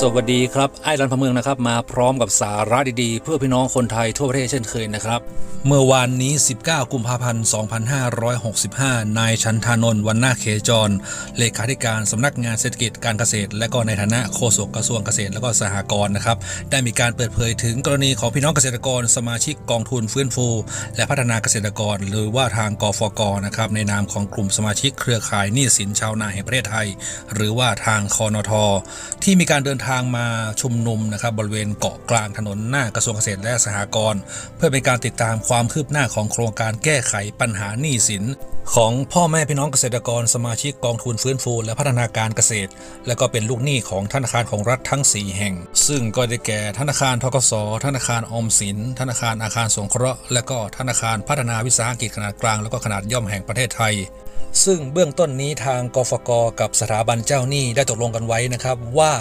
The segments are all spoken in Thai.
สวัสดีครับ ไอ้รันพะเมืองนะครับ มาพร้อมกับสาระดีๆ เพื่อพี่น้องคนไทยทั่วประเทศเช่นเคยนะครับ เมื่อวานนี้ 19 กุมภาพันธ์ 2565 นายชันทานนท์วันนาเขจร เลขาธิการสำนักงานเศรษฐกิจการเกษตร และก็ในฐานะโฆษกกระทรวงเกษตรและก็สหกรณ์นะครับ ได้มีการเปิดเผยถึงกรณีของพี่น้องเกษตรกร สมาชิกกองทุนฟื้นฟู และพัฒนาเกษตรกร หรือว่าทางกฟกนะครับในนามของกลุ่มสมาชิกเครือข่ายหนี้สินชาวนาแห่งประเทศไทย หรือว่าทางคอนทที่มีการเดินทางมาชุมนุมนะครับบริเวณเกาะกลางถนนหน้ากระทรวงเกษตรและสหกรณ์เพื่อเป็นการติดตามความคืบหน้าของโครงการแก้ไขปัญหาหนี้สิน ของพ่อแม่พี่น้องเกษตรกรสมาชิกกองทุนฟื้นฟูและพัฒนาการเกษตร และก็เป็นลูกหนี้ของธนาคารของรัฐทั้ง 4 แห่ง ซึ่งก็ได้แก่ธนาคารทกส ธนาคารออมสิน ธนาคารอาคารสงเคราะห์ และก็ธนาคารพัฒนาวิสาหกิจขนาดกลางและก็ขนาดย่อมแห่งประเทศไทยซึ่งเบื้องต้นนี้ทางกฟกกับสถาบันเจ้าหนี้ได้ตกลงกันไว้นะครับ ว่า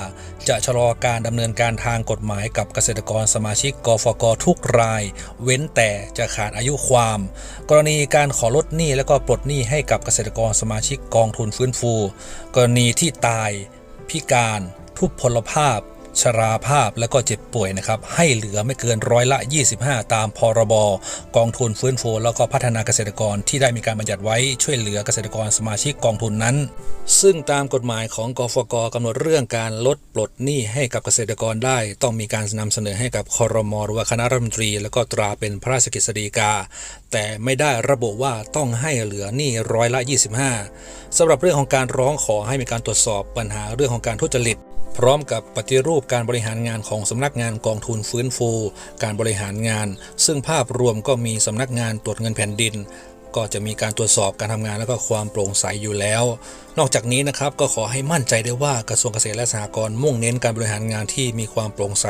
จะชะลอการดำเนินการทางกฎหมายกับเกษตรกรสมาชิกกฟกทุกราย เว้นแต่จะขาดอายุความ กรณีการขอลดหนี้และก็ปลดหนี้ให้กับเกษตรกรสมาชิกกองทุนฟื้นฟู กรณีที่ตาย พิการ ทุพพลภาพ ชราภาพและก็เจ็บป่วยนะครับให้เหลือไม่เกินร้อยละ 25 ตามพรบกองทุนฟื้นฟูแล้วก็พัฒนาเกษตรกรที่ได้มีการบัญญัติไว้ช่วยเหลือเกษตรกรสมาชิกกองทุนนั้น ซึ่งตามกฎหมายของกฟกกำหนดเรื่องการลดปลดหนี้ให้กับเกษตรกรได้ ต้องมีการนำเสนอให้กับคอรมอหรือว่าคณะรัฐมนตรี แล้วก็ตราเป็นพระราชกฤษฎีกา แต่ไม่ได้ระบุว่าต้องให้เหลือหนี้ร้อยละ 25สำหรับเรื่องของการร้องขอให้มีการตรวจสอบปัญหาเรื่องของการทุจริต พร้อมกับปฏิรูปการบริหารงานของสำนักงานกองทุนฟื้นฟู การบริหารงาน ซึ่งภาพรวมก็มีสำนักงานตรวจเงินแผ่นดิน ก็จะมีการตรวจสอบการทำงานและก็ความโปร่งใสอยู่แล้ว นอกจากนี้นะครับก็ขอให้มั่นใจได้ว่ากระทรวงเกษตรและสหกรณ์มุ่งเน้นการบริหารงานที่มีความโปร่งใส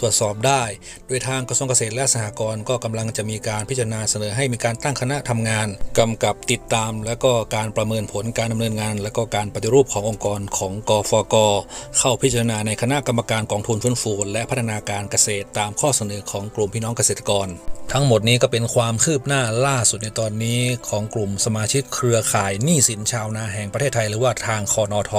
ตรวจสอบได้ โดยทางกระทรวงเกษตรและสหกรณ์ก็กำลังจะมีการพิจารณาเสนอให้มีการตั้งคณะทำงานกำกับติดตาม และก็การประเมินผลการดำเนินงาน และก็การปฏิรูปขององค์กรของกฟก เข้าพิจารณาในคณะกรรมการกองทุนฟื้นฟูและพัฒนาการเกษตรตามข้อเสนอของกลุ่มพี่น้องเกษตรกร ทั้งหมดนี้ก็เป็นความคืบหน้าล่าสุดในตอนนี้ของกลุ่มสมาชิกเครือข่ายหนี้สินชาวนาแห่งประเทศไทย หรือว่าทางคอนอท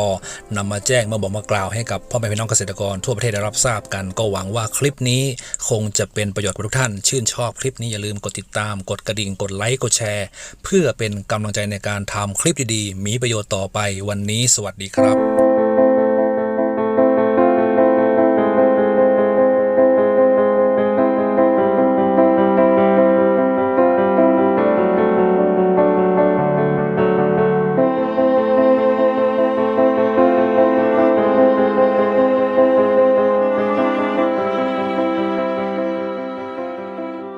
นำมาแจ้งมาบอกมากล่าวให้กับพ่อแม่พี่น้องเกษตรกรทั่วประเทศได้รับทราบกัน ก็หวังว่าคลิปนี้คงจะเป็นประโยชน์กับทุกท่าน ชื่นชอบคลิปนี้อย่าลืมกดติดตาม กดกระดิ่งกดไลค์กดแชร์ เพื่อเป็นกำลังใจในการทำคลิปดีๆ มีประโยชน์ต่อไปวันนี้ สวัสดีครับ